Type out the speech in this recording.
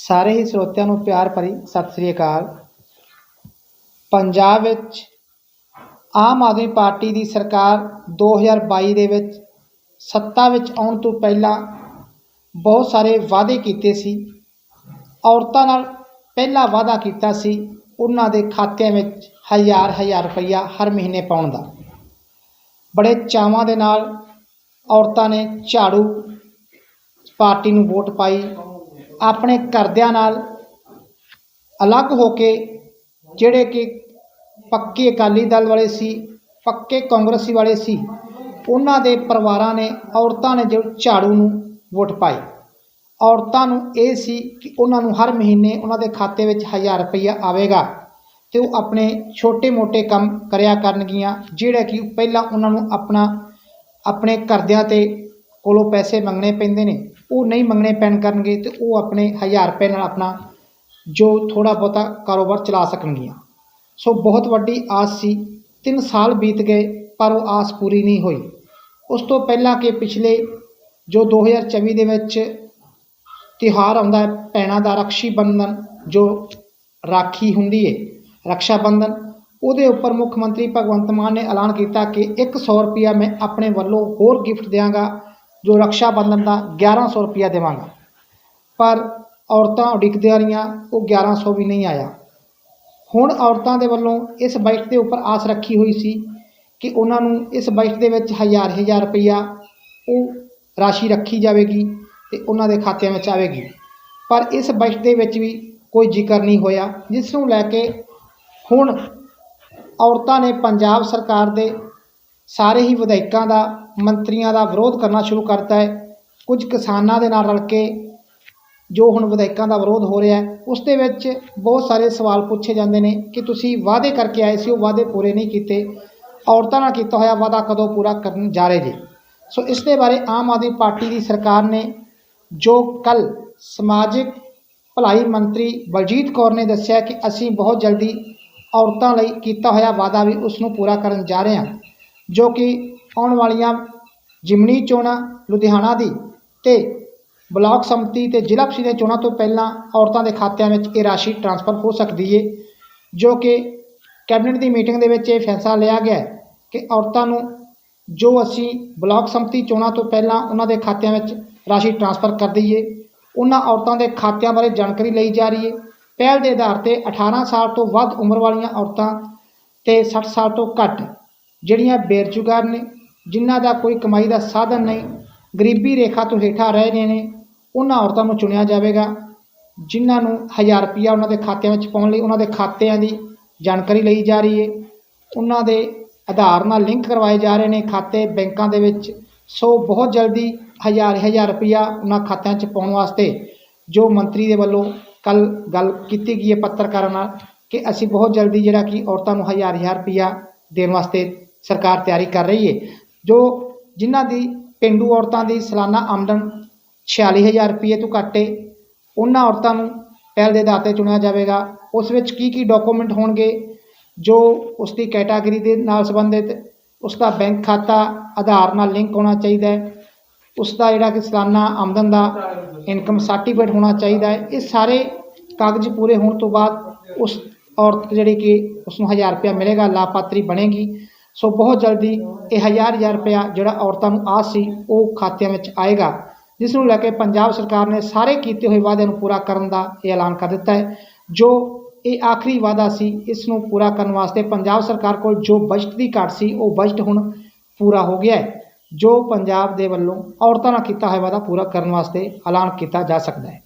ਸਾਰੇ ਹੀ ਸਰੋਤਿਆਂ ਨੂੰ ਪਿਆਰ ਭਰੀ ਸਤਿ ਸ੍ਰੀ ਅਕਾਲ। ਪੰਜਾਬ ਵਿੱਚ ਆਮ ਆਦਮੀ ਪਾਰਟੀ ਦੀ ਸਰਕਾਰ 2022 ਦੇ ਵਿੱਚ ਸੱਤਾ ਵਿੱਚ ਆਉਣ ਤੋਂ ਪਹਿਲਾਂ ਬਹੁਤ ਸਾਰੇ ਵਾਅਦੇ ਕੀਤੇ ਸੀ। ਔਰਤਾਂ ਨਾਲ ਪਹਿਲਾ ਵਾਅਦਾ ਕੀਤਾ ਸੀ ਉਹਨਾਂ ਦੇ ਖਾਤਿਆਂ ਵਿੱਚ ਹਜ਼ਾਰ ਹਜ਼ਾਰ ਰੁਪਈਆ ਹਰ ਮਹੀਨੇ ਪਾਉਣ ਦਾ। ਬੜੇ ਚਾਵਾਂ ਦੇ ਨਾਲ ਔਰਤਾਂ ਨੇ ਝਾੜੂ ਪਾਰਟੀ ਨੂੰ ਵੋਟ ਪਾਈ। ਆਪਣੇ ਘਰਦਿਆਂ ਨਾਲ ਅਲੱਗ ਹੋ ਕੇ ਜਿਹੜੇ ਕਿ ਪੱਕੇ ਅਕਾਲੀ ਦਲ ਵਾਲੇ ਸੀ, ਪੱਕੇ ਕਾਂਗਰਸੀ ਵਾਲੇ ਸੀ, ਉਹਨਾਂ ਦੇ ਪਰਿਵਾਰਾਂ ਨੇ, ਔਰਤਾਂ ਨੇ ਜੋ ਝਾੜੂ ਨੂੰ ਵੋਟ ਪਾਈ। ਔਰਤਾਂ ਨੂੰ ਇਹ ਸੀ ਕਿ ਉਹਨਾਂ ਨੂੰ ਹਰ ਮਹੀਨੇ ਉਹਨਾਂ ਦੇ ਖਾਤੇ ਵਿੱਚ 1000 ਰੁਪਈਆ ਆਵੇਗਾ ਤੇ ਉਹ ਆਪਣੇ ਛੋਟੇ-ਮੋਟੇ ਕੰਮ ਕਰਿਆ ਕਰਨਗੀਆਂ, ਜਿਹੜਾ ਕਿ ਪਹਿਲਾਂ ਉਹਨਾਂ ਨੂੰ ਆਪਣਾ, ਆਪਣੇ ਘਰਦਿਆਂ ਤੇ ਕੋਲੋਂ ਪੈਸੇ ਮੰਗਣੇ ਪੈਂਦੇ ਨੇ, ਉਹ ਨਹੀਂ ਮੰਗਣੇ ਪੈਣ ਕਰਨਗੇ ਤੇ ਉਹ ਆਪਣੇ 1000 ਰੁਪਏ ਨਾਲ ਆਪਣਾ ਜੋ ਥੋੜਾ ਬਹੁਤਾ ਕਾਰੋਬਾਰ ਚਲਾ ਸਕਣਗੀਆਂ। ਸੋ ਬਹੁਤ ਵੱਡੀ ਆਸ ਸੀ 3 ਸਾਲ ਬੀਤ ਗਏ ਪਰ ਉਹ ਆਸ ਪੂਰੀ ਨਹੀਂ ਹੋਈ। ਉਸ ਤੋਂ ਪਹਿਲਾਂ ਕਿ ਪਿਛਲੇ ਜੋ 2024 ਦੇ ਵਿੱਚ ਤਿਉਹਾਰ ਆਉਂਦਾ ਹੈ ਭੈਣਾਂ ਦਾ ਰਕਸ਼ੀ ਬੰਧਨ ਜੋ ਰਾਖੀ ਹੁੰਦੀ ਹੈ ਰਕਸ਼ਾ ਬੰਧਨ, ਉਹਦੇ ਉੱਪਰ ਮੁੱਖ ਮੰਤਰੀ ਭਗਵੰਤ ਮਾਨ ਨੇ ਐਲਾਨ ਕੀਤਾ ਕਿ 100 ਰੁਪਿਆ ਮੈਂ ਆਪਣੇ ਵੱਲੋਂ ਹੋਰ ਗਿਫਟ ਦਿਆਂਗਾ। ਜੋ ਰਕਸ਼ਾ ਬੰਧਨ ਦਾ 1100 ਰੁਪਿਆ ਦੇਵਾਂਗਾ। ਪਰ ਔਰਤਾਂ ਉਡੀਕਦੀਆਂ ਰਹੀਆਂ, ਉਹ 1100 ਵੀ ਨਹੀਂ ਆਇਆ। ਹੁਣ ਔਰਤਾਂ ਦੇ ਵੱਲੋਂ ਇਸ ਬਾਈਟ ਦੇ ਉੱਪਰ ਆਸ ਰੱਖੀ ਹੋਈ ਸੀ ਕਿ ਉਹਨਾਂ ਨੂੰ ਇਸ ਬਾਈਟ ਦੇ ਵਿੱਚ ਹਜ਼ਾਰ ਹਜ਼ਾਰ ਰੁਪਈਆ ਉਹ ਰਾਸ਼ੀ ਰੱਖੀ ਜਾਵੇਗੀ ਤੇ ਉਹਨਾਂ ਦੇ ਖਾਤਿਆਂ ਵਿੱਚ ਆਵੇਗੀ। ਪਰ ਇਸ ਬਾਈਟ ਦੇ ਵਿੱਚ ਵੀ ਕੋਈ ਜ਼ਿਕਰ ਨਹੀਂ ਹੋਇਆ, ਜਿਸ ਨੂੰ ਲੈ ਕੇ ਹੁਣ ਔਰਤਾਂ ਨੇ ਪੰਜਾਬ ਸਰਕਾਰ ਦੇ ਸਾਰੇ ਹੀ ਵਿਧਾਇਕਾਂ ਦਾ, ਮੰਤਰੀਆਂ ਦਾ ਵਿਰੋਧ ਕਰਨਾ ਸ਼ੁਰੂ ਕਰਤਾ ਹੈ। ਕੁਝ ਕਿਸਾਨਾਂ ਦੇ ਨਾਲ ਰਲ ਕੇ ਜੋ ਹੁਣ ਵਿਧਾਇਕਾਂ ਦਾ ਵਿਰੋਧ ਹੋ ਰਿਹਾ ਹੈ, ਉਸ ਦੇ ਵਿੱਚ ਬਹੁਤ ਸਾਰੇ ਸਵਾਲ ਪੁੱਛੇ ਜਾਂਦੇ ਨੇ ਕਿ ਤੁਸੀਂ ਵਾਅਦੇ ਕਰਕੇ ਆਏ ਸੀ, ਉਹ ਵਾਅਦੇ ਪੂਰੇ ਨਹੀਂ ਕੀਤੇ। ਔਰਤਾਂ ਨਾਲ ਕੀਤਾ ਹੋਇਆ ਵਾਅਦਾ ਕਦੋਂ ਪੂਰਾ ਕਰਨ ਜਾ ਰਹੇ ਜੀ? ਸੋ ਇਸ ਦੇ ਬਾਰੇ ਆਮ ਆਦਮੀ ਪਾਰਟੀ ਦੀ ਸਰਕਾਰ ਨੇ ਜੋ ਕੱਲ ਸਮਾਜਿਕ ਭਲਾਈ ਮੰਤਰੀ ਬਲਜੀਤ ਕੌਰ ਨੇ ਦੱਸਿਆ ਕਿ ਅਸੀਂ ਬਹੁਤ ਜਲਦੀ ਔਰਤਾਂ ਲਈ ਕੀਤਾ ਹੋਇਆ ਵਾਅਦਾ ਵੀ ਉਸ ਨੂੰ ਪੂਰਾ ਕਰਨ ਜਾ ਰਹੇ ਹਾਂ। ਜੋ ਕਿ ਆਉਣ ਵਾਲੀਆਂ ਜ਼ਿਮਨੀ ਚੋਣਾਂ ਲੁਧਿਆਣਾ ਦੀ ਤੇ ਬਲਾਕ ਸੰਮਤੀ ਤੇ ਜ਼ਿਲ੍ਹਾ ਪ੍ਰੀਸ਼ਦ ਦੀਆਂ ਚੋਣਾਂ ਤੋਂ ਪਹਿਲਾਂ ਔਰਤਾਂ ਦੇ ਖਾਤਿਆਂ ਵਿੱਚ ਇਹ ਰਾਸ਼ੀ ਟ੍ਰਾਂਸਫਰ ਹੋ ਸਕਦੀ ਹੈ ਜੋ ਕਿ ਕੈਬਨਿਟ ਦੀ ਮੀਟਿੰਗ ਦੇ ਵਿੱਚ ਇਹ ਫੈਸਲਾ ਲਿਆ ਗਿਆ ਹੈ ਕਿ ਔਰਤਾਂ ਨੂੰ ਜੋ ਅਸੀਂ ਬਲਾਕ ਸੰਮਤੀ ਚੋਣਾਂ ਤੋਂ ਪਹਿਲਾਂ ਉਹਨਾਂ ਦੇ ਖਾਤਿਆਂ ਵਿੱਚ ਰਾਸ਼ੀ ਟ੍ਰਾਂਸਫਰ ਕਰ ਦਈਏ, ਉਹਨਾਂ ਔਰਤਾਂ ਦੇ ਖਾਤਿਆਂ ਬਾਰੇ ਜਾਣਕਾਰੀ ਲਈ ਜਾ ਰਹੀ ਹੈ ਪਹਿਲ ਦੇ ਆਧਾਰ ਤੇ 18 ਸਾਲ ਤੋਂ ਵੱਧ ਉਮਰ ਵਾਲੀਆਂ ਔਰਤਾਂ ਤੇ 60 ਸਾਲ ਤੋਂ ਘੱਟ ਜਿਹੜੀਆਂ ਬੇਰੁਜ਼ਗਾਰ ਨੇ, ਜਿਨ੍ਹਾਂ ਦਾ ਕੋਈ ਕਮਾਈ ਦਾ ਸਾਧਨ ਨਹੀਂ, ਗਰੀਬੀ ਰੇਖਾ ਤੋਂ ਹੇਠਾਂ ਰਹਿ ਰਹੇ ਨੇ, ਉਹਨਾਂ ਔਰਤਾਂ ਨੂੰ ਚੁਣਿਆ ਜਾਵੇਗਾ, ਜਿਨ੍ਹਾਂ ਨੂੰ 1000 ਰੁਪਈਆ ਉਹਨਾਂ ਦੇ ਖਾਤਿਆਂ ਵਿੱਚ ਪਾਉਣ ਲਈ, ਉਹਨਾਂ ਦੇ ਖਾਤਿਆਂ ਦੀ ਜਾਣਕਾਰੀ ਲਈ ਜਾ ਰਹੀ ਹੈ। ਉਹਨਾਂ ਦੇ ਆਧਾਰ ਨਾਲ ਲਿੰਕ ਕਰਵਾਏ ਜਾ ਰਹੇ ਨੇ ਖਾਤੇ ਬੈਂਕਾਂ ਦੇ ਵਿੱਚ। ਸੋ ਬਹੁਤ ਜਲਦੀ ਹਜ਼ਾਰ ਹਜ਼ਾਰ ਰੁਪਈਆ ਉਹਨਾਂ ਖਾਤਿਆਂ 'ਚ ਪਾਉਣ ਵਾਸਤੇ ਜੋ ਮੰਤਰੀ ਦੇ ਵੱਲੋਂ ਕੱਲ ਗੱਲ ਕੀਤੀ ਗਈ ਹੈ ਪੱਤਰਕਾਰਾਂ ਨਾਲ, ਕਿ ਅਸੀਂ ਬਹੁਤ ਜਲਦੀ ਜਿਹੜਾ ਕਿ ਔਰਤਾਂ ਨੂੰ ਹਜ਼ਾਰ ਹਜ਼ਾਰ ਰੁਪਈਆ ਦੇਣ ਵਾਸਤੇ ਸਰਕਾਰ ਤਿਆਰੀ ਕਰ ਰਹੀ ਹੈ ਜੋ ਜਿਨ੍ਹਾਂ ਦੀ ਪੇਂਡੂ ਔਰਤਾਂ ਦੀ ਸਾਲਾਨਾ ਆਮਦਨ 46000 ਰੁਪਏ ਤੋਂ ਘੱਟ ਹੈ ਉਹਨਾਂ ਔਰਤਾਂ ਨੂੰ ਪਹਿਲ ਦੇ ਆਧਾਰ 'ਤੇ ਚੁਣਿਆ ਜਾਵੇਗਾ। ਉਸ ਵਿੱਚ ਕੀ ਕੀ ਡਾਕੂਮੈਂਟ ਹੋਣਗੇ, ਜੋ ਉਸ ਦੀ ਕੈਟਾਗਰੀ ਦੇ ਨਾਲ ਸੰਬੰਧਿਤ, ਉਸ ਦਾ ਬੈਂਕ ਖਾਤਾ, ਆਧਾਰ ਨਾਲ ਲਿੰਕ ਹੋਣਾ ਚਾਹੀਦਾ ਹੈ, ਉਸ ਦਾ ਜਿਹੜਾ ਕਿ ਸਾਲਾਨਾ ਆਮਦਨ ਦਾ ਇਨਕਮ ਸਰਟੀਫਿਕੇਟ ਹੋਣਾ ਚਾਹੀਦਾ ਹੈ, ਇਹ ਸਾਰੇ ਕਾਗਜ਼ ਪੂਰੇ ਹੋਣ ਤੋਂ ਬਾਅਦ ਉਸ ਔਰਤ ਜਿਹੜੀ ਕਿ ਉਸ ਨੂੰ 1000 ਰੁਪਇਆ ਮਿਲੇਗਾ, ਲਾਭਪਾਤਰੀ ਬਣੇਗੀ। ਸੋ ਬਹੁਤ ਜਲਦੀ ਇਹ ਹਜ਼ਾਰ ਹਜ਼ਾਰ ਰੁਪਇਆ ਜਿਹੜਾ ਔਰਤਾਂ ਨੂੰ ਆਸ ਸੀ, ਉਹ ਖਾਤਿਆਂ ਵਿੱਚ ਆਏਗਾ, ਜਿਸ ਨੂੰ ਲੈ ਕੇ ਪੰਜਾਬ ਸਰਕਾਰ ਨੇ ਸਾਰੇ ਕੀਤੇ ਹੋਏ ਵਾਅਦਿਆਂ ਨੂੰ ਪੂਰਾ ਕਰਨ ਦਾ ਇਹ ਐਲਾਨ ਕਰ ਦਿੱਤਾ ਹੈ। ਜੋ ਇਹ ਆਖਰੀ ਵਾਅਦਾ ਸੀ, ਇਸ ਨੂੰ ਪੂਰਾ ਕਰਨ ਵਾਸਤੇ ਪੰਜਾਬ ਸਰਕਾਰ ਕੋਲ ਜੋ ਬਜਟ ਦੀ ਘਾਟ ਸੀ, ਉਹ ਬਜਟ ਹੁਣ ਪੂਰਾ ਹੋ ਗਿਆ ਹੈ, ਜੋ ਪੰਜਾਬ ਦੇ ਵੱਲੋਂ ਔਰਤਾਂ ਨਾਲ ਕੀਤਾ ਹੋਇਆ ਵਾਅਦਾ ਪੂਰਾ ਕਰਨ ਵਾਸਤੇ ਐਲਾਨ ਕੀਤਾ ਜਾ ਸਕਦਾ ਹੈ।